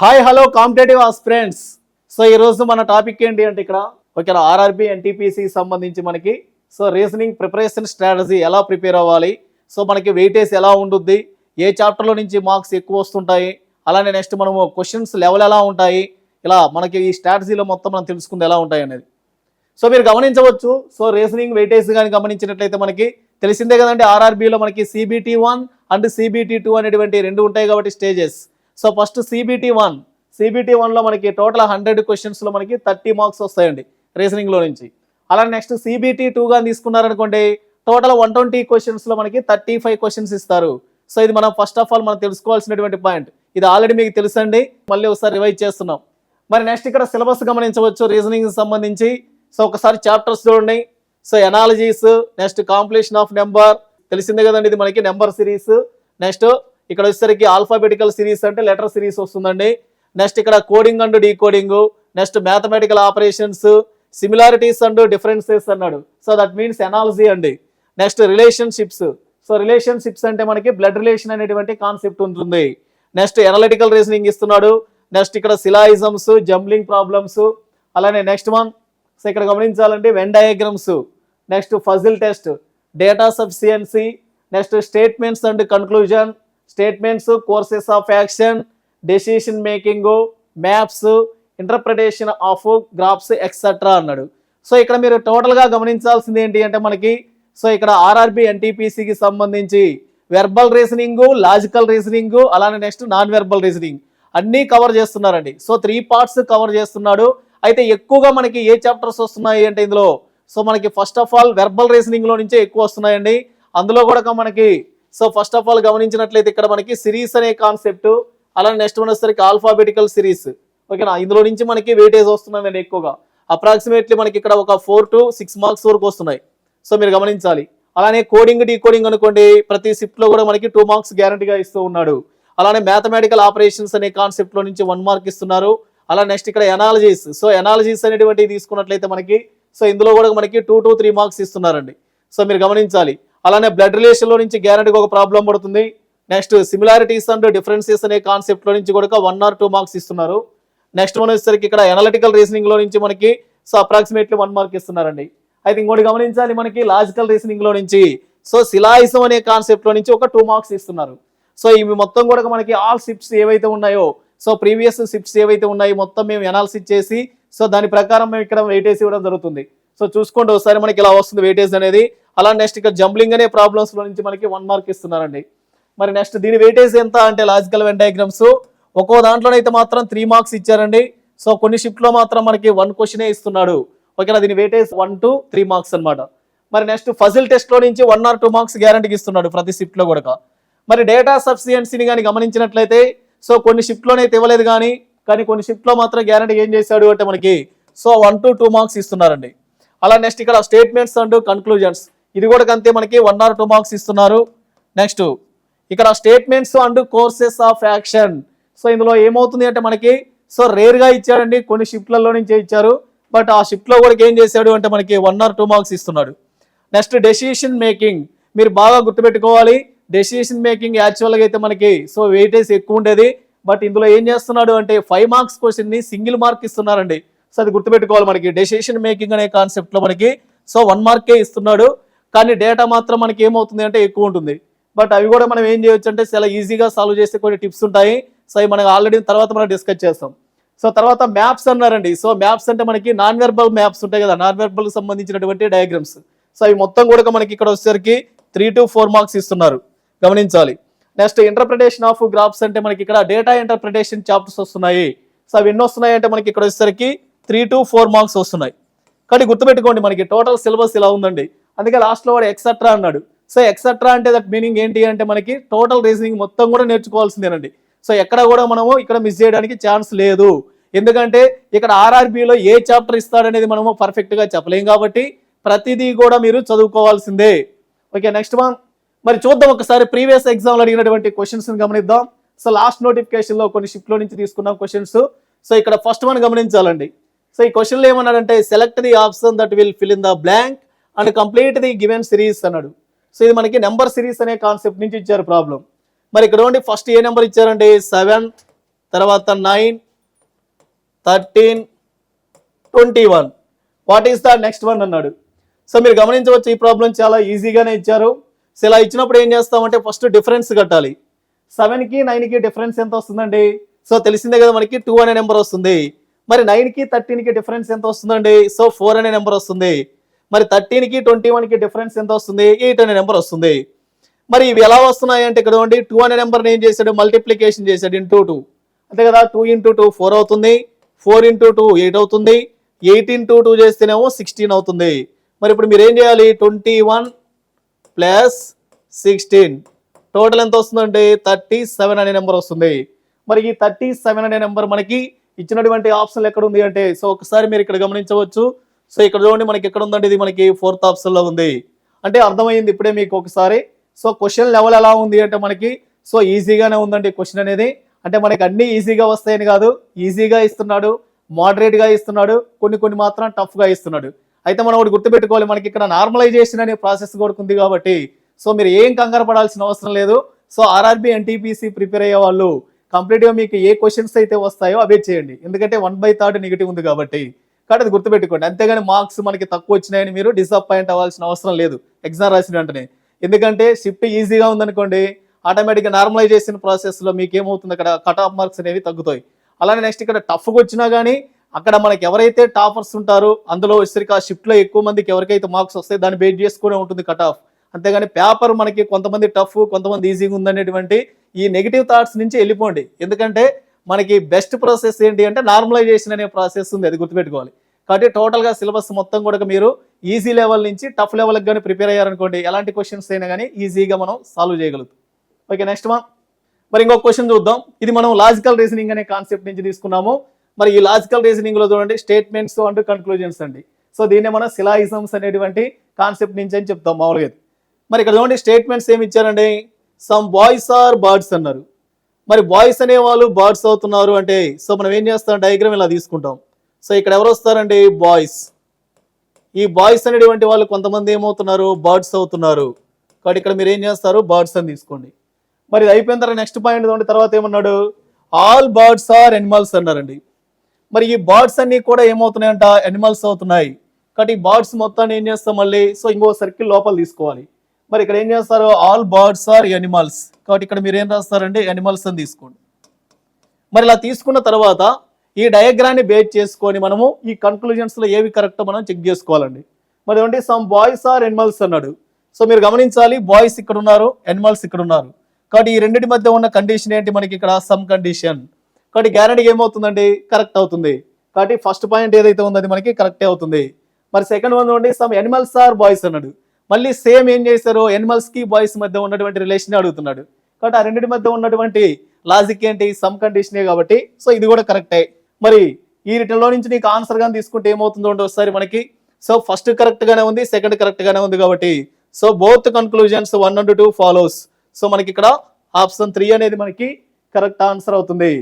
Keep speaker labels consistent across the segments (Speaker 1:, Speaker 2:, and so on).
Speaker 1: Hi hello competitive friends. So ఈ రోజు మన టాపిక్ ఏంటి అంటే ఇక్కడ ఓకే ఆర్ఆర్బి ఎన్టీపీసీ సంబంధించి మనకి సో రీజనింగ్ ప్రిపరేషన్ స్ట్రాటజీ ఎలా ప్రిపేర్ అవ్వాలి? సో మనకి వెయిటేజ్ ఎలా ఉంటుంది ఏ చాప్టర్లో నుంచి మార్క్స్ ఎక్కువ వస్తుంటాయి? అలానే నెక్స్ట్ మనము క్వశ్చన్స్ లెవెల్ ఎలా ఉంటాయి? ఇలా మనకి ఈ స్ట్రాటజీలో మొత్తం మనం తెలుసుకుంది ఎలా ఉంటాయి అనేది. సో మీరు గమనించవచ్చు. సో రీజనింగ్ వెయిటేజ్ కానీ గమనించినట్లయితే మనకి తెలిసిందే కదండి ఆర్ఆర్బీలో మనకి CBT one and CBT two అనేటువంటి రెండు ఉంటాయి కాబట్టి stages so first CBT one CBT వన్లో మనకి టోటల్ హండ్రెడ్ క్వశ్చన్స్లో మనకి థర్టీ మార్క్స్ వస్తాయండి రీజనింగ్లో నుంచి. అలా నెక్స్ట్ సిబిటీ టూగా తీసుకున్నారనుకోండి టోటల్ వన్ ట్వంటీ క్వశ్చన్స్లో మనకి థర్టీ ఫైవ్ క్వశ్చన్స్ ఇస్తారు. సో ఇది మనం ఫస్ట్ ఆఫ్ ఆల్ మనం తెలుసుకోవాల్సినటువంటి పాయింట్ ఇది ఆల్రెడీ మీకు తెలుసండి మళ్ళీ ఒకసారి రివైజ్ చేస్తున్నాం. మరి నెక్స్ట్ ఇక్కడ సిలబస్ గమనించవచ్చు రీజనింగ్ సంబంధించి. సో ఒకసారి చాప్టర్స్ చూడండి. So analogies next completion of number తెలిసిందే కదండి ఇది మనకి నెంబర్ సిరీస్ నెక్స్ట్ ఇక్కడ వచ్చేసరికి ఆల్ఫాబెటికల్ సిరీస్ అంటే లెటర్ సిరీస్ వస్తుందండి. నెక్స్ట్ ఇక్కడ coding and decoding next mathematical operations similarities and differences అన్నాడు. సో దట్ మీన్స్ ఎనాలజీ అండి. నెక్స్ట్ రిలేషన్షిప్స్ సో రిలేషన్షిప్స్ అంటే మనకి బ్లడ్ రిలేషన్ అనేటువంటి కాన్సెప్ట్ ఉంటుంది. నెక్స్ట్ ఎనలిటికల్ రీజనింగ్ ఇస్తున్నాడు. నెక్స్ట్ ఇక్కడ సిలాయిజమ్స్ జంబ్లింగ్ ప్రాబ్లమ్స్ అలానే నెక్స్ట్ వన్ సో ఇక్కడ గమనించాలంటే Venn diagrams next puzzle test data sufficiency next statements and conclusion statements courses of action decision making maps interpretation of graphs etcetera అన్నాడు. So ఇక్కడ మీరు టోటల్గా గమనించాల్సింది ఏంటి అంటే మనకి సో ఇక్కడ ఆర్ఆర్బి ఎన్టీపీసీకి సంబంధించి వెర్బల్ రీజనింగ్ లాజికల్ రీజనింగ్ అలానే నెక్స్ట్ నాన్ వెర్బల్ రీజనింగ్ అన్నీ కవర్ చేస్తున్నారండి. సో త్రీ పార్ట్స్ కవర్ చేస్తున్నాడు. అయితే ఎక్కువగా మనకి ఏ చాప్టర్స్ వస్తున్నాయి అంటే ఇందులో? సో మనకి ఫస్ట్ ఆఫ్ ఆల్ వెర్బల్ రీజనింగ్లో నుంచే ఎక్కువ వస్తున్నాయండి. అందులో కూడా మనకి సో ఫస్ట్ ఆఫ్ ఆల్ గమనించినట్లయితే ఇక్కడ మనకి సిరీస్ అనే కాన్సెప్ట్ అలానే నెక్స్ట్ వచ్చేసరికి ఆల్ఫాబెటికల్ సిరీస్ ఓకేనా? ఇందులో నుంచి మనకి వెయిటేజ్ వస్తుందండి ఎక్కువగా. అప్రాక్సిమేట్లీ మనకి ఇక్కడ ఒక ఫోర్ టు సిక్స్ మార్క్స్ వరకు వస్తున్నాయి. సో మీరు గమనించాలి. అలానే కోడింగ్ డీకోడింగ్ అనుకోండి ప్రతి షిఫ్ట్లో కూడా మనకి టూ మార్క్స్ గ్యారంటీగా ఇస్తూ ఉన్నాడు. అలానే మ్యాథమెటికల్ ఆపరేషన్స్ అనే కాన్సెప్ట్లో నుంచి వన్ మార్క్ ఇస్తున్నారు. అలా నెక్స్ట్ ఇక్కడ ఎనాలజీస్ సో ఎనాలజీస్ అనేటువంటివి తీసుకున్నట్లయితే మనకి సో ఇందులో కూడా మనకి టూ టు త్రీ మార్క్స్ ఇస్తున్నారండి. సో మీరు గమనించాలి. అలానే బ్లడ్ రిలేషన్లో నుంచి గ్యారంటీగా ఒక ప్రాబ్లం పడుతుంది. నెక్స్ట్ సిమిలారిటీస్ అండ్ డిఫరెన్సెస్ అనే కాన్సెప్ట్లో నుంచి కూడా వన్ ఆర్ టూ మార్క్స్ ఇస్తున్నారు. నెక్స్ట్ మనం వచ్చేసరికి ఇక్కడ ఎనలిటికల్ రీజనింగ్లో నుంచి మనకి సో అప్రాక్సిమేట్లీ వన్ మార్క్ ఇస్తున్నారండి. అయితే ఇంకోటి గమనించాలి మనకి లాజికల్ రీజనింగ్లో నుంచి. సో శిలాయిసం అనే కాన్సెప్ట్లో నుంచి ఒక టూ మార్క్స్ ఇస్తున్నారు. సో ఇవి మొత్తం కూడా మనకి ఆల్ షిఫ్ట్స్ ఏవైతే ఉన్నాయో సో ప్రీవియస్ షిఫ్ట్స్ ఏవైతే ఉన్నాయో మొత్తం మేము ఎనాలిసిస్ చేసి సో దాని ప్రకారం మేము ఇక్కడ వెయిటేజ్ ఇవ్వడం జరుగుతుంది. సో చూసుకోండి ఒకసారి మనకి ఇలా వస్తుంది వెయిటేజ్ అనేది. అలా నెక్స్ట్ ఇక జంబ్లింగ్ అనే ప్రాబ్లమ్స్లో నుంచి మనకి వన్ మార్క్ ఇస్తున్నారండి. మరి నెక్స్ట్ దీని వెయిటేజ్ ఎంత అంటే లాజికల్ వెన్ డయాగ్రామ్స్ ఒక్కో దాంట్లోనైతే మాత్రం త్రీ మార్క్స్ ఇచ్చారండి. సో కొన్ని షిఫ్ట్లో మాత్రం మనకి వన్ క్వశ్చనే ఇస్తున్నాడు. ఓకేనా? దీని weightage one two three marks అనమాట మరి నెక్స్ట్ ఫజిల్ టెస్ట్లో నుంచి వన్ ఆర్ టూ మార్క్స్ గ్యారంటీకి ఇస్తున్నాడు ప్రతి షిఫ్ట్లో కూడా. మరి డేటా సఫిషియన్సీని కానీ గమనించినట్లయితే సో కొన్ని షిఫ్ట్లోనే ఇవ్వలేదు కానీ కానీ కొన్ని షిఫ్ట్లో మాత్రం గ్యారంటీ ఏం చేశాడు అంటే మనకి so one to two marks ఇస్తున్నారండి. అలా నెక్స్ట్ ఇక్కడ స్టేట్మెంట్స్ అండ్ కన్క్లూజన్స్ ఇది కూడా అంతే మనకి వన్ ఆర్ టూ మార్క్స్ ఇస్తున్నారు. నెక్స్ట్ ఇక్కడ statements and courses of action so ఇందులో ఏమవుతుంది అంటే మనకి సో రేర్గా ఇచ్చాడండి కొన్ని షిఫ్ట్లలో నుంచి ఇచ్చారు. బట్ ఆ షిఫ్ట్లో కూడా ఏం చేశాడు అంటే మనకి వన్ ఆర్ టూ మార్క్స్ ఇస్తున్నాడు. నెక్స్ట్ డెసిషన్ మేకింగ్ మీరు బాగా గుర్తుపెట్టుకోవాలి డెసిషన్ మేకింగ్ యాక్చువల్గా అయితే మనకి సో వెయిటేజ్ ఎక్కువ ఉండేది. బట్ ఇందులో ఏం చేస్తున్నాడు అంటే ఫైవ్ మార్క్స్ క్వశ్చన్ని సింగిల్ మార్క్ ఇస్తున్నారండి. సో అది గుర్తుపెట్టుకోవాలి మనకి. డెసిషన్ మేకింగ్ అనే కాన్సెప్ట్లో మనకి సో వన్ మార్కే ఇస్తున్నాడు. కానీ డేటా మాత్రం మనకి ఏమవుతుంది అంటే ఎక్కువ ఉంటుంది. బట్ అవి కూడా మనం ఏం చేయొచ్చు అంటే చాలా ఈజీగా సాల్వ్ చేసే కొన్ని టిప్స్ ఉంటాయి. సో అవి మనకి ఆల్రెడీ తర్వాత మనం డిస్కస్ చేస్తాం. సో తర్వాత మ్యాప్స్ అన్నారండి. సో మ్యాప్స్ అంటే మనకి నాన్ వెర్బల్ మ్యాప్స్ ఉంటాయి కదా. నాన్ వెర్బల్కి సంబంధించినటువంటి డయాగ్రామ్స్ సో అవి మొత్తం కూడా మనకి ఇక్కడ వచ్చేసరికి త్రీ టు ఫోర్ మార్క్స్ ఇస్తున్నారు. గమనించాలి. నెక్స్ట్ ఇంటర్ప్రిటేషన్ ఆఫ్ గ్రాఫ్స్ అంటే మనకి ఇక్కడ డేటా ఇంటర్ప్రిటేషన్ చాప్టర్స్ వస్తున్నాయి. సో అవి ఎన్ని వస్తున్నాయి అంటే మనకి ఇక్కడ వచ్చేసరికి త్రీ టు ఫోర్ మార్క్స్ వస్తున్నాయి. కానీ గుర్తుపెట్టుకోండి మనకి టోటల్ సిలబస్ ఇలా ఉందండి. అందుకే లాస్ట్లో వాడు ఎక్సెట్రా అన్నాడు. సో ఎక్సెట్రా అంటే దట్ మీనింగ్ ఏంటి అంటే మనకి టోటల్ రీజనింగ్ మొత్తం కూడా నేర్చుకోవాల్సిందేనండి. సో ఎక్కడ కూడా మనము ఇక్కడ మిస్ చేయడానికి ఛాన్స్ లేదు. ఎందుకంటే ఇక్కడ ఆర్ఆర్బిలో ఏ చాప్టర్ ఇస్తాడనేది మనము పర్ఫెక్ట్గా చెప్పలేం కాబట్టి ప్రతిదీ కూడా మీరు చదువుకోవాల్సిందే. ఓకే నెక్స్ట్ వన్ మరి చూద్దాం ఒకసారి ప్రీవియస్ ఎగ్జామ్లో అడిగినటువంటి క్వశ్చన్స్ని గమనిద్దాం. సో లాస్ట్ నోటిఫికేషన్లో కొన్ని షిఫ్ట్లో నుంచి తీసుకున్నాం క్వశ్చన్స్ సో ఇక్కడ ఫస్ట్ వన్ గమనించాలండి. సో ఈ క్వశ్చన్లో ఏమన్నాడంటే select the option that will fill in the blank and complete the given series అన్నాడు. సో ఇది మనకి నెంబర్ సిరీస్ అనే కాన్సెప్ట్ నుంచి ఇచ్చారు ప్రాబ్లం మరి ఇక్కడ ఉండి ఫస్ట్ ఏ నెంబర్ ఇచ్చారంటే సెవెన్ తర్వాత nine thirteen twenty one what is the next one అన్నాడు. సో మీరు గమనించవచ్చు ఈ ప్రాబ్లం చాలా ఈజీగానే ఇచ్చారు. సో ఇలా ఇచ్చినప్పుడు ఏం చేస్తామంటే ఫస్ట్ డిఫరెన్స్ కట్టాలి. సెవెన్కి నైన్కి డిఫరెన్స్ ఎంత వస్తుందండి? సో తెలిసిందే కదా మనకి టూ అనే నెంబర్ వస్తుంది. మరి నైన్కి థర్టీన్కి డిఫరెన్స్ ఎంత వస్తుందండి? సో ఫోర్ అనే నెంబర్ వస్తుంది. మరి థర్టీన్కి ట్వంటీ వన్కి డిఫరెన్స్ ఎంత వస్తుంది? ఎయిట్ అనే నెంబర్ వస్తుంది. మరి ఇవి ఎలా వస్తున్నాయి అంటే ఇక్కడ ఉండి టూ అనే నెంబర్ని ఏం చేశాడు? మల్టిప్లికేషన్ చేశాడు ఇంటూ టూ అంతే కదా? టూ ఇంటూ టూ ఫోర్ అవుతుంది. ఫోర్ ఇంటూ టూ ఎయిట్ అవుతుంది. ఎయిట్ ఇంటూ టూ చేస్తేనేమో సిక్స్టీన్ అవుతుంది. మరి ఇప్పుడు మీరు ఏం చేయాలి? Twenty one plus sixteen total ఎంత వస్తుందంటే థర్టీ సెవెన్ అనే నెంబర్ వస్తుంది. మరి ఈ థర్టీ సెవెన్ అనే నెంబర్ మనకి ఇచ్చినటువంటి ఆప్షన్ ఎక్కడ ఉంది అంటే సో ఒకసారి మీరు ఇక్కడ గమనించవచ్చు. సో ఇక్కడ చూడండి మనకి ఎక్కడ ఉందంటే ఇది మనకి ఫోర్త్ ఆప్షన్లో ఉంది. అంటే అర్థమైంది ఇప్పుడే మీకు ఒకసారి. సో క్వశ్చన్ లెవెల్ ఎలా ఉంది అంటే మనకి సో ఈజీగానే ఉందండి క్వశ్చన్ అనేది. అంటే మనకి అన్ని ఈజీగా వస్తాయని కాదు ఈజీగా ఇస్తున్నాడు మోడరేట్గా ఇస్తున్నాడు కొన్ని కొన్ని మాత్రం టఫ్గా ఇస్తున్నాడు. అయితే మనం ఒకటి గుర్తుపెట్టుకోవాలి మనకి ఇక్కడ నార్మలైజేషన్ అనే ప్రాసెస్ కూడా ఉంది కాబట్టి సో మీరు ఏం కంగారు పడాల్సిన అవసరం లేదు. సో ఆర్ఆర్బి ఎన్టీపీసీ ప్రిపేర్ అయ్యే వాళ్ళు కంప్లీట్గా మీకు ఏ క్వశ్చన్స్ అయితే వస్తాయో అవే చేయండి. ఎందుకంటే వన్ బై థర్డ్ నెగిటివ్ ఉంది కాబట్టి. కాబట్టి అది గుర్తుపెట్టుకోండి. అంతేగాని మార్క్స్ మనకి తక్కువ వచ్చినాయని మీరు డిసప్పాయింట్ అవ్వాల్సిన అవసరం లేదు. ఎగ్జామ్ రాసిన వెంటనే. ఎందుకంటే షిఫ్ట్ ఈజీగా ఉందనుకోండి ఆటోమేటిక్గా నార్మలైజేషన్ ప్రాసెస్లో మీకు ఏమవుతుంది? అక్కడ కట్ ఆఫ్ మార్క్స్ అనేవి తగ్గుతాయి. అలానే నెక్స్ట్ ఇక్కడ టఫ్గా వచ్చినా కానీ అక్కడ మనకి ఎవరైతే టాపర్స్ ఉంటారో అందులో వచ్చరికి ఆ షిఫ్ట్లో ఎక్కువ మందికి ఎవరికైతే మార్క్స్ వస్తాయి దాన్ని బేట్ చేసుకునే ఉంటుంది కట్ ఆఫ్ అంతేగాని పేపర్ మనకి కొంతమంది టఫ్ కొంతమంది ఈజీగా ఉందనేటువంటి ఈ నెగిటివ్ థాట్స్ నుంచి వెళ్ళిపోండి. ఎందుకంటే మనకి బెస్ట్ ప్రాసెస్ ఏంటి అంటే నార్మలైజేషన్ అనే ప్రాసెస్ ఉంది అది గుర్తుపెట్టుకోవాలి. కాబట్టి టోటల్గా సిలబస్ మొత్తం కూడా మీరు ఈజీ లెవెల్ నుంచి టఫ్ లెవెల్కి కానీ ప్రిపేర్ అయ్యారనుకోండి ఎలాంటి క్వశ్చన్స్ అయినా కానీ ఈజీగా మనం సాల్వ్ చేయగలుగుతాం. ఓకే నెక్స్ట్ వన్ మరి ఇంకొక క్వశ్చన్ చూద్దాం. ఇది మనం లాజికల్ రీజనింగ్ అనే కాన్సెప్ట్ నుంచి తీసుకున్నాము. మరి ఈ లాజికల్ రీజనింగ్లో చూడండి స్టేట్మెంట్స్ అండ్ కన్క్లూజన్స్ అండి. సో దీన్నే మనం సిలాయిజమ్స్ అనేటువంటి కాన్సెప్ట్ నుంచి అని చెప్తాం మామూలుగా మరి ఇక్కడ చూడండి స్టేట్మెంట్స్ ఏమి ఇచ్చారండి? సమ్ బాయ్స్ ఆర్ బర్డ్స్ అన్నారు. మరి బాయ్స్ అనే వాళ్ళు బర్డ్స్ అవుతున్నారు అంటే సో మనం ఏం చేస్తాం? డయాగ్రామ్ ఇలా తీసుకుంటాం. సో ఇక్కడ ఎవరు వస్తారండి? బాయ్స్ ఈ బాయ్స్ అనేటువంటి వాళ్ళు కొంతమంది ఏమవుతున్నారు? బర్డ్స్ అవుతున్నారు. కాబట్టి ఇక్కడ మీరు ఏం చేస్తారు? బర్డ్స్ అని తీసుకోండి. మరి ఇది అయిపోయిన తర్వాత నెక్స్ట్ పాయింట్ చూడండి తర్వాత ఏమన్నాడు? ఆల్ బర్డ్స్ ఆర్ ఎనిమల్స్ అన్నారండి. మరి ఈ బర్డ్స్ అన్ని కూడా ఏమవుతున్నాయంట? ఎనిమల్స్ అవుతున్నాయి. కాబట్టి ఈ బర్డ్స్ మొత్తాన్ని ఏం చేస్తాం మళ్ళీ? సో ఇంకో సర్కిల్ లోపల తీసుకోవాలి. మరి ఇక్కడ ఏం చేస్తారు? ఆల్ బర్డ్స్ ఆర్ ఎనిమల్స్ కాబట్టి ఇక్కడ మీరు ఏం రాస్తారండి? ఎనిమల్స్ అని తీసుకోండి. మరి ఇలా తీసుకున్న తర్వాత ఈ డయాగ్రాన్ని బేస్ చేసుకొని మనము ఈ కన్క్లూజన్స్లో ఏవి కరెక్ట్ మనం చెక్ చేసుకోవాలండి. మరి ఏమంటే సమ్ బాయ్స్ ఆర్ ఎనిమల్స్ అన్నాడు. సో మీరు గమనించాలి బాయ్స్ ఇక్కడ ఉన్నారు ఎనిమల్స్ ఇక్కడ ఉన్నారు. కాబట్టి ఈ రెండింటి మధ్య ఉన్న కండిషన్ ఏంటి మనకి ఇక్కడ? సమ్ కండిషన్ కాబట్టి గ్యారంటీ ఏమవుతుందండి? కరెక్ట్ అవుతుంది. కాబట్టి ఫస్ట్ పాయింట్ ఏదైతే ఉందో అది మనకి కరెక్టే అవుతుంది. మరి సెకండ్ వన్ ఉండి సమ్ ఎనిమల్స్ ఆర్ బాయ్స్ అన్నాడు. మళ్ళీ సేమ్ ఏం చేశారు ఎనిమల్స్కి బాయ్స్ మధ్య ఉన్నటువంటి రిలేషన్ అడుగుతున్నాడు. కాబట్టి ఆ రెండింటి మధ్య ఉన్నటువంటి లాజిక్ ఏంటి? సమ్ కండిషనే కాబట్టి. సో ఇది కూడా కరెక్టే. మరి ఈ రిటర్న్లో నుంచి నీకు ఆన్సర్ గాని తీసుకుంటే ఏమవుతుందో ఒకసారి మనకి. సో ఫస్ట్ కరెక్ట్ గానే ఉంది సెకండ్ కరెక్ట్ గానే ఉంది కాబట్టి. So both conclusions one and two follows. So మనకి ఇక్కడ ఆప్షన్ త్రీ అనేది మనకి కరెక్ట్ ఆన్సర్ అవుతుంది.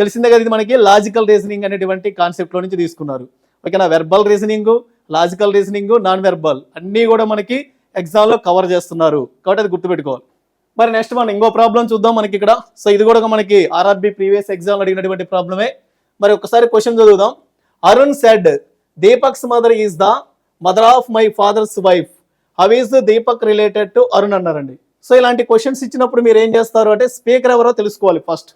Speaker 1: తెలిసిందే కదా ఇది మనకి లాజికల్ రీజనింగ్ అనేటువంటి కాన్సెప్ట్లో నుంచి తీసుకున్నారు. ఓకేనా? Verbal reasoning logical reasoning non verbal అన్నీ కూడా మనకి ఎగ్జామ్లో కవర్ చేస్తున్నారు. కాబట్టి అది గుర్తుపెట్టుకోవాలి. మరి నెక్స్ట్ మనం ఇంకో ప్రాబ్లం చూద్దాం మనకి ఇక్కడ. సో ఇది కూడా మనకి ఆర్ఆర్బి ప్రీవియస్ ఎగ్జామ్లో అడిగినటువంటి ప్రాబ్లమే మరి ఒకసారి క్వశ్చన్ చదువుదాం. Arun said Deepak's mother is the mother of my father's wife how is Deepak related to Arun అన్నారండి. సో ఇలాంటి క్వశ్చన్స్ ఇచ్చినప్పుడు మీరు ఏం చేస్తారు అంటే స్పీకర్ ఎవరో తెలుసుకోవాలి ఫస్ట్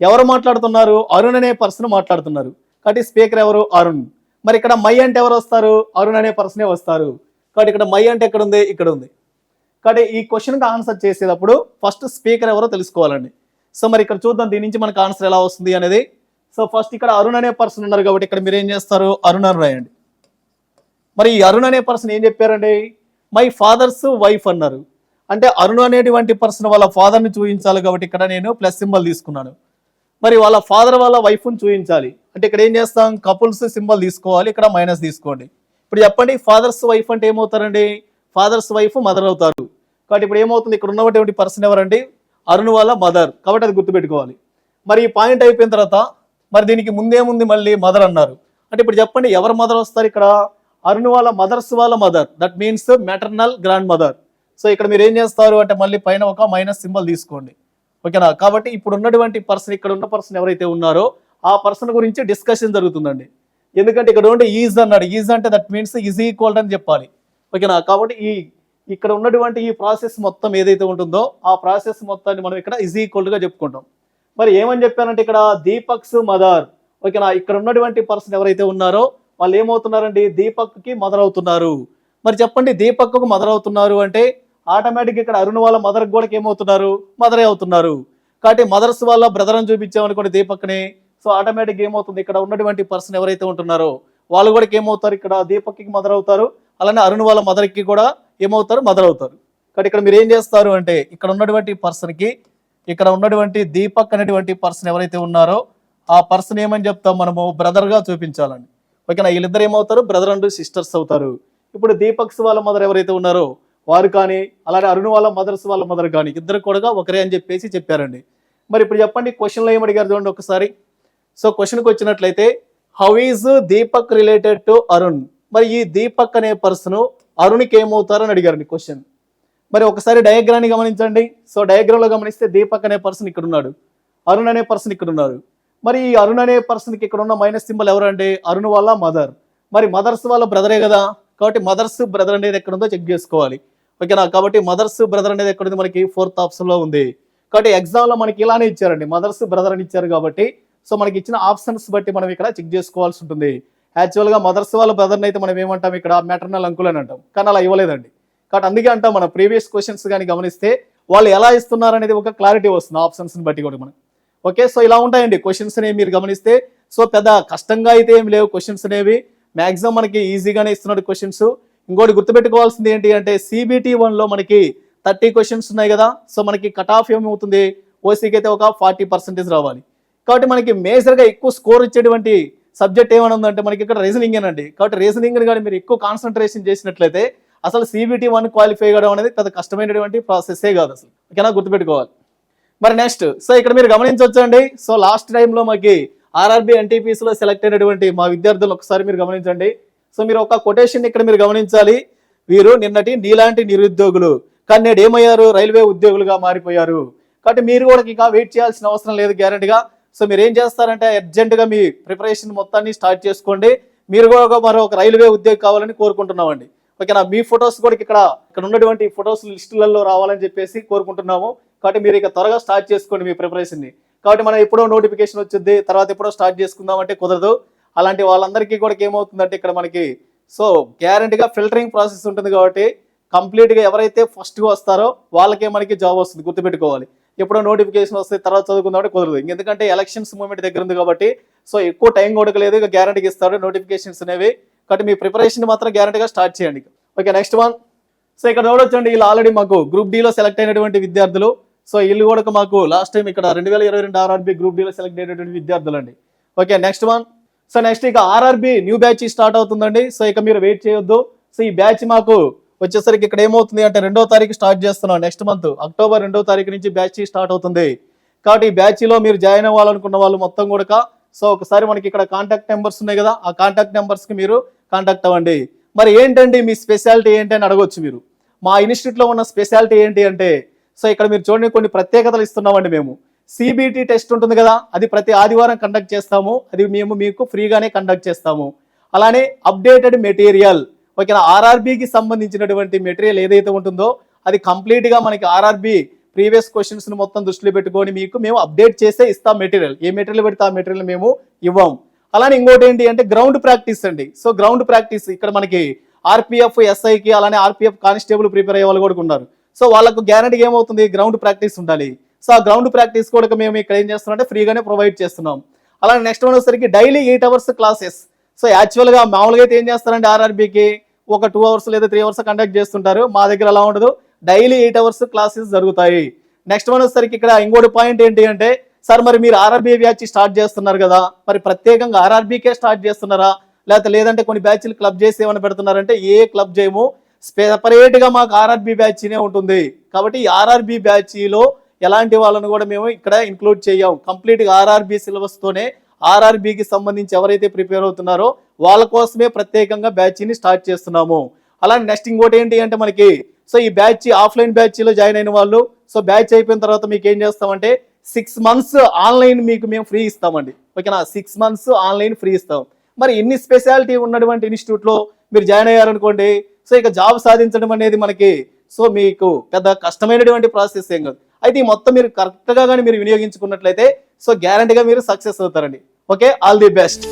Speaker 1: ఎవరు మాట్లాడుతున్నారు? అరుణ్ అనే పర్సన్ మాట్లాడుతున్నారు. కాబట్టి స్పీకర్ ఎవరు? అరుణ్ మరి ఇక్కడ మై అంటే ఎవరు వస్తారు? అరుణ్ అనే పర్సనే వస్తారు? కాబట్టి ఇక్కడ మై అంటే ఎక్కడ ఉంది? ఇక్కడ ఉంది. కాబట్టి ఈ క్వశ్చన్కి ఆన్సర్ చేసేటప్పుడు ఫస్ట్ స్పీకర్ ఎవరో తెలుసుకోవాలండి. సో మరి ఇక్కడ చూద్దాం దీని నుంచి మనకు ఆన్సర్ ఎలా వస్తుంది అనేది. సో ఫస్ట్ ఇక్కడ అరుణ్ అనే పర్సన్ ఉన్నారు కాబట్టి ఇక్కడ మీరు ఏం చేస్తారు? అరుణ్ అని రాయండి. మరి ఈ అరుణ్ అనే పర్సన్ ఏం చెప్పారండి? మై ఫాదర్స్ వైఫ్ అన్నారు. అంటే అరుణ్ అనేటువంటి పర్సన్ వాళ్ళ ఫాదర్ని చూపించాలి కాబట్టి ఇక్కడ నేను ప్లస్ సింబల్ తీసుకున్నాను. మరి వాళ్ళ ఫాదర్ వాళ్ళ వైఫ్ని చూపించాలి. అంటే ఇక్కడ ఏం చేస్తాం? కపుల్స్ సింబల్ తీసుకోవాలి. ఇక్కడ మైనస్ తీసుకోండి. ఇప్పుడు చెప్పండి ఫాదర్స్ వైఫ్ అంటే ఏమవుతారండి? ఫాదర్స్ వైఫ్ మదర్ అవుతారు. కాబట్టి ఇప్పుడు ఏమవుతుంది? ఇక్కడ ఉన్నటువంటి పర్సన్ ఎవరండి? అరుణ్ వాళ్ళ మదర్ కాబట్టి అది గుర్తుపెట్టుకోవాలి. మరి ఈ పాయింట్ అయిపోయిన తర్వాత మరి దీనికి ముందేముంది మళ్ళీ మదర్ అన్నారు. అంటే ఇప్పుడు చెప్పండి ఎవరు మదర్ వస్తారు ఇక్కడ? అరుణ్ వాళ్ళ మదర్స్ వాళ్ళ mother that means maternal grandmother so ఇక్కడ మీరు ఏం చేస్తారు అంటే మళ్ళీ పైన ఒక మైనస్ సింబల్ తీసుకోండి. ఓకేనా? కాబట్టి ఇప్పుడు ఉన్నటువంటి పర్సన్ ఇక్కడ ఉన్న పర్సన్ ఎవరైతే ఉన్నారో ఆ పర్సన్ గురించి డిస్కషన్ జరుగుతుందండి. ఎందుకంటే ఇక్కడ ఉండే ఈజ్ అన్నాడు. ఈజ్ అంటే దట్ మీన్స్ ఈజ్ ఈక్వల్ అని చెప్పాలి. ఓకేనా? కాబట్టి ఈ ఇక్కడ ఉన్నటువంటి ఈ ప్రాసెస్ మొత్తం ఏదైతే ఉంటుందో ఆ ప్రాసెస్ మొత్తాన్ని మనం ఇక్కడ ఈజ్ ఈక్వల్గా చెప్పుకుంటాం. మరి ఏమని చెప్పానంటే ఇక్కడ దీపక్స్ మదర్. ఓకేనా? ఇక్కడ ఉన్నటువంటి పర్సన్ ఎవరైతే ఉన్నారో వాళ్ళు ఏమవుతున్నారండి? దీపక్కి మదర్ అవుతున్నారు. మరి చెప్పండి దీపక్కు మదర్ అవుతున్నారు అంటే ఆటోమేటిక్ ఇక్కడ అరుణ్ వాళ్ళ మదర్ కూడా ఏమవుతున్నారు? మదరే అవుతున్నారు. కాబట్టి మదర్స్ వాళ్ళ బ్రదర్ అని చూపించామనుకోండి దీపక్ని. సో ఆటోమేటిక్ ఏమవుతుంది? ఇక్కడ ఉన్నటువంటి పర్సన్ ఎవరైతే ఉంటున్నారో వాళ్ళు కూడా ఏమవుతారు? ఇక్కడ దీపక్కి మదర్ అవుతారు. అలానే అరుణ్ వాళ్ళ మదర్కి కూడా ఏమవుతారు? మదర్ అవుతారు. కాబట్టి ఇక్కడ మీరు ఏం చేస్తారు అంటే ఇక్కడ ఉన్నటువంటి పర్సన్కి ఇక్కడ ఉన్నటువంటి దీపక్ అనేటువంటి పర్సన్ ఎవరైతే ఉన్నారో ఆ పర్సన్ ఏమని చెప్తాం మనము? బ్రదర్గా గా చూపించాలండి ఓకేనా? వీళ్ళిద్దరు ఏమవుతారు? బ్రదర్ అండ్ సిస్టర్స్ అవుతారు. ఇప్పుడు దీపక్స్ వాళ్ళ మదర్ ఎవరైతే ఉన్నారో వారు కానీ అలానే అరుణ్ వాళ్ళ మదర్స్ వాళ్ళ మదర్ కానీ ఇద్దరు కూడా ఒకరే అని చెప్పేసి చెప్పారండి. మరి ఇప్పుడు చెప్పండి క్వశ్చన్లో ఏమడిగారు చూడండి ఒకసారి. సో క్వశ్చన్కి వచ్చినట్లయితే how is Deepak related to Arun మరి ఈ దీపక్ అనే పర్సన్ అరుణ్కి ఏమవుతారని అడిగారండి క్వశ్చన్ మరి ఒకసారి డయాగ్రామ్ని గమనించండి. సో డయాగ్రామ్లో గమనిస్తే దీపక్ అనే పర్సన్ ఇక్కడ ఉన్నాడు. అరుణ్ అనే పర్సన్ ఇక్కడ ఉన్నారు. మరి ఈ అరుణ్ అనే పర్సన్కి ఇక్కడ ఉన్న మైనస్ సింబల్ ఎవరండి? అరుణ్ వాళ్ళ మదర్ మరి మదర్స్ వాళ్ళ బ్రదరే కదా? కాబట్టి మదర్స్ బ్రదర్ అనేది ఎక్కడ ఉందో చెక్ చేసుకోవాలి ఓకేనా కాబట్టి మదర్స్ బ్రదర్ అనేది ఎక్కడ ఉంది మనకి ఫోర్త్ ఆప్షన్లో ఉంది. కాబట్టి ఎగ్జామ్లో మనకి ఇలానే ఇచ్చారండి. మదర్స్ బ్రదర్ అని ఇచ్చారు కాబట్టి సో మనకి ఇచ్చిన ఆప్షన్స్ బట్టి మనం ఇక్కడ చెక్ చేసుకోవాల్సి ఉంటుంది. యాక్చువల్గా మదర్స్ వాళ్ళ బ్రదర్ని అయితే మనం ఏమంటాం? ఇక్కడ మెటర్నల్ అంకుల్ అని అంటాం. కానీ అలా ఇవ్వలేదండి. కాబట్టి అందుకే అంటాం మన ప్రీవియస్ క్వశ్చన్స్ కానీ గమనిస్తే వాళ్ళు ఎలా ఇస్తున్నారు అనేది ఒక క్లారిటీ వస్తుంది ఆప్షన్స్ని బట్టి కూడా మనం ఓకే సో ఇలా ఉంటాయండి క్వశ్చన్స్ అనేవి మీరు గమనిస్తే. సో పెద్ద కష్టంగా అయితే ఏమి లేవు క్వశ్చన్స్ అనేవి. మ్యాక్సిమం మనకి ఈజీగానే ఇస్తున్నాడు క్వశ్చన్స్ ఇంకోటి గుర్తుపెట్టుకోవాల్సింది ఏంటి అంటే సిబిటీ వన్లో మనకి థర్టీ క్వశ్చన్స్ ఉన్నాయి కదా. సో మనకి కట్ ఆఫ్ ఏమవుతుంది? ఓసీకి అయితే ఒక ఫార్టీ పర్సెంటేజ్ రావాలి. కాబట్టి మనకి మేజర్గా ఎక్కువ స్కోర్ ఇచ్చేటువంటి సబ్జెక్ట్ ఏమైనా ఉందంటే మనకి ఇక్కడ రీజనింగేనండి కాబట్టి రీజనింగ్ కానీ మీరు ఎక్కువ కాన్సన్ట్రేషన్ చేసినట్లయితే అసలు సిబిటి వన్ క్వాలిఫై కావడం అనేది పెద్ద కష్టమైనటువంటి ప్రాసెస్సే కాదు అసలు. ఓకేనా? గుర్తుపెట్టుకోవాలి. మరి నెక్స్ట్ సో ఇక్కడ మీరు గమనించవచ్చండి సో లాస్ట్ టైంలో మాకి ఆర్ఆర్బి ఎన్టీపీసీలో సెలెక్ట్ అయినటువంటి మా విద్యార్థులు ఒకసారి మీరు గమనించండి. సో మీరు ఒక కొటేషన్ ఇక్కడ మీరు గమనించాలి. వీరు నిన్నటి నీలాంటి నిరుద్యోగులు. కానీ నేడు ఏమయ్యారు? రైల్వే ఉద్యోగులుగా మారిపోయారు. కాబట్టి మీరు కూడా ఇంకా వెయిట్ చేయాల్సిన అవసరం లేదు గ్యారెంటీగా సో మీరు ఏం చేస్తారంటే అర్జెంటుగా మీ ప్రిపరేషన్ మొత్తాన్ని స్టార్ట్ చేసుకోండి. మీరు కూడా ఒక మరో ఒక రైల్వే ఉద్యోగం కావాలని కోరుకుంటున్నామండి. ఓకేనా? మీ ఫొటోస్ కూడా ఇక్కడ ఇక్కడ ఉన్నటువంటి ఫొటోస్ లిస్టులలో రావాలని చెప్పేసి కోరుకుంటున్నాము. కాబట్టి మీరు ఇక త్వరగా స్టార్ట్ చేసుకోండి మీ ప్రిపరేషన్ని. కాబట్టి మనం ఎప్పుడో నోటిఫికేషన్ వచ్చింది తర్వాత ఎప్పుడో స్టార్ట్ చేసుకుందాం అంటే కుదరదు. అలాంటి వాళ్ళందరికీ కూడా ఏమవుతుందంటే ఇక్కడ మనకి సో గ్యారంటీగా ఫిల్టరింగ్ ప్రాసెస్ ఉంటుంది కాబట్టి కంప్లీట్గా ఎవరైతే ఫస్ట్గా వస్తారో వాళ్ళకే మనకి జాబ్ వస్తుంది గుర్తుపెట్టుకోవాలి. ఎప్పుడో నోటిఫికేషన్ వస్తే తర్వాత చదువుకుందాం కుదరదు. ఎందుకంటే ఎలక్షన్స్ మూమెంట్ దగ్గర ఉంది కాబట్టి సో ఎక్కువ టైం కొడకలేదు ఇక గ్యారంటీకి ఇస్తాడు నోటిఫికేషన్స్ అనేవి. కాబట్టి మీ ప్రిపరేషన్ మాత్రం గ్యారంటీగా స్టార్ట్ చేయండి. ఓకే నెక్స్ట్ వన్ సో ఇక్కడ చూడొచ్చండి వీళ్ళు ఆల్రెడీ మాకు గ్రూప్ డీలో సెలెక్ట్ అయినటువంటి విద్యార్థులు. సో వీళ్ళు కూడా మాకు లాస్ట్ టైం ఇక్కడ రెండు వేల ఇరవై రెండు ఆర్ఆర్బి గ్రూప్ డీలో సెలెక్ట్ అయినటువంటి విద్యార్థులు అండి okay next one so next ఇక ఆర్ఆర్బి న్యూ బ్యాచ్ స్టార్ట్ అవుతుందండి. సో ఇక మీరు వెయిట్ చేయొద్దు. సో ఈ బ్యాచ్ మాకు వచ్చేసరికి ఇక్కడ ఏమవుతుంది అంటే రెండో తారీఖు స్టార్ట్ చేస్తున్నాం. నెక్స్ట్ మంత్ అక్టోబర్ రెండో తారీఖు నుంచి బ్యాచ్ స్టార్ట్ అవుతుంది. కాబట్టి ఈ బ్యాచ్లో మీరు జాయిన్ అవ్వాలనుకున్న వాళ్ళు మొత్తం కూడా సో ఒకసారి మనకి ఇక్కడ కాంటాక్ట్ నెంబర్స్ ఉన్నాయి కదా ఆ కాంటాక్ట్ నెంబర్స్కి మీరు కాంటాక్ట్ అవ్వండి. మరి ఏంటండి మీ స్పెషాలిటీ ఏంటి అని అడగొచ్చు మీరు. మా ఇన్స్టిట్యూట్లో ఉన్న స్పెషాలిటీ ఏంటి అంటే సో ఇక్కడ మీరు చూడండి కొన్ని ప్రత్యేకతలు ఇస్తున్నామండి మేము. సిబిటి టెస్ట్ ఉంటుంది కదా అది ప్రతి ఆదివారం కండక్ట్ చేస్తాము. అది మేము మీకు ఫ్రీగానే కండక్ట్ చేస్తాము. అలానే అప్డేటెడ్ మెటీరియల్ ఓకేనా? ఆర్ఆర్బికి సంబంధించినటువంటి మెటీరియల్ ఏదైతే ఉంటుందో అది కంప్లీట్గా మనకి ఆర్ఆర్బి ప్రీవియస్ క్వశ్చన్స్ని మొత్తం దృష్టిలో పెట్టుకొని మీకు మేము అప్డేట్ చేస్తే ఇస్తాం మెటీరియల్. ఏ మెటీరియల్ పెడితే ఆ మెటీరియల్ మేము ఇవ్వం. అలానే ఇంకోటి ఏంటి అంటే గ్రౌండ్ ప్రాక్టీస్ అండి. సో గ్రౌండ్ ప్రాక్టీస్ ఇక్కడ మనకి ఆర్పిఎఫ్ ఎస్ఐకి అలానే ఆర్పిఎఫ్ కానిస్టేబుల్ ప్రిపేర్ అయ్యే వాళ్ళు కూడా ఉన్నారు. సో వాళ్ళకు గ్యారంటీ ఏమవుతుంది? గ్రౌండ్ ప్రాక్టీస్ ఉండాలి. సో ఆ గ్రౌండ్ ప్రాక్టీస్ కూడా మేము ఇక్కడ ఏం చేస్తున్నామంటే ఫ్రీగానే ప్రొవైడ్ చేస్తున్నాం. అలానే నెక్స్ట్ వన్ వచ్చేసరికి daily eight hours classes so యాక్చువల్గా మామూలుగా అయితే ఏం చేస్తారంటే ఆర్ఆర్బీకి ఒక టూ అవర్స్ లేదా త్రీ అవర్స్ కండక్ట్ చేస్తుంటారు. మా దగ్గర అలా ఉండదు. డైలీ ఎయిట్ అవర్స్ క్లాసెస్ జరుగుతాయి. నెక్స్ట్ వన్ వచ్చేసరికి ఇక్కడ ఇంకోటి పాయింట్ ఏంటి అంటే సార్ మరి మీరు ఆర్ఆర్బీ బ్యాచ్ స్టార్ట్ చేస్తున్నారు కదా? మరి ప్రత్యేకంగా ఆర్ఆర్బీకే స్టార్ట్ చేస్తున్నారా? లేకపోతే లేదంటే కొన్ని బ్యాచ్లు క్లబ్ చేసి ఏమైనా పెడుతున్నారంటే ఏ క్లబ్ చేయము? సపరేట్గా మాకు ఆర్ఆర్బీ బ్యాచ్నే ఉంటుంది. కాబట్టి ఈ ఆర్ఆర్బీ బ్యాచ్లో ఎలాంటి వాళ్ళను కూడా మేము ఇక్కడ ఇంక్లూడ్ చేయం. కంప్లీట్గా ఆర్ఆర్బీ సిలబస్తోనే ఆర్ఆర్బీకి సంబంధించి ఎవరైతే ప్రిపేర్ అవుతున్నారో వాళ్ళ కోసమే ప్రత్యేకంగా బ్యాచ్ని స్టార్ట్ చేస్తున్నాము. అలానే నెక్స్ట్ ఇంకోటి ఏంటి అంటే మనకి సో ఈ బ్యాచ్ ఆఫ్లైన్ బ్యాచ్లో జాయిన్ అయిన వాళ్ళు సో బ్యాచ్ అయిపోయిన తర్వాత మీకు ఏం చేస్తామంటే సిక్స్ మంత్స్ ఆన్లైన్ మీకు మేము ఫ్రీ ఇస్తామండి. ఓకేనా? సిక్స్ మంత్స్ ఆన్లైన్ ఫ్రీ ఇస్తాం. మరి ఇన్ని స్పెషాలిటీ ఉన్నటువంటి ఇన్స్టిట్యూట్లో మీరు జాయిన్ అయ్యారనుకోండి సో ఇక జాబ్ సాధించడం అనేది మనకి సో మీకు పెద్ద కష్టమైనటువంటి ప్రాసెస్ ఏం కాదు. అయితే ఈ మొత్తం మీరు కరెక్ట్గా కానీ మీరు వినియోగించుకున్నట్లయితే సో గ్యారంటీగా మీరు సక్సెస్ అవుతారండి. Okay all the best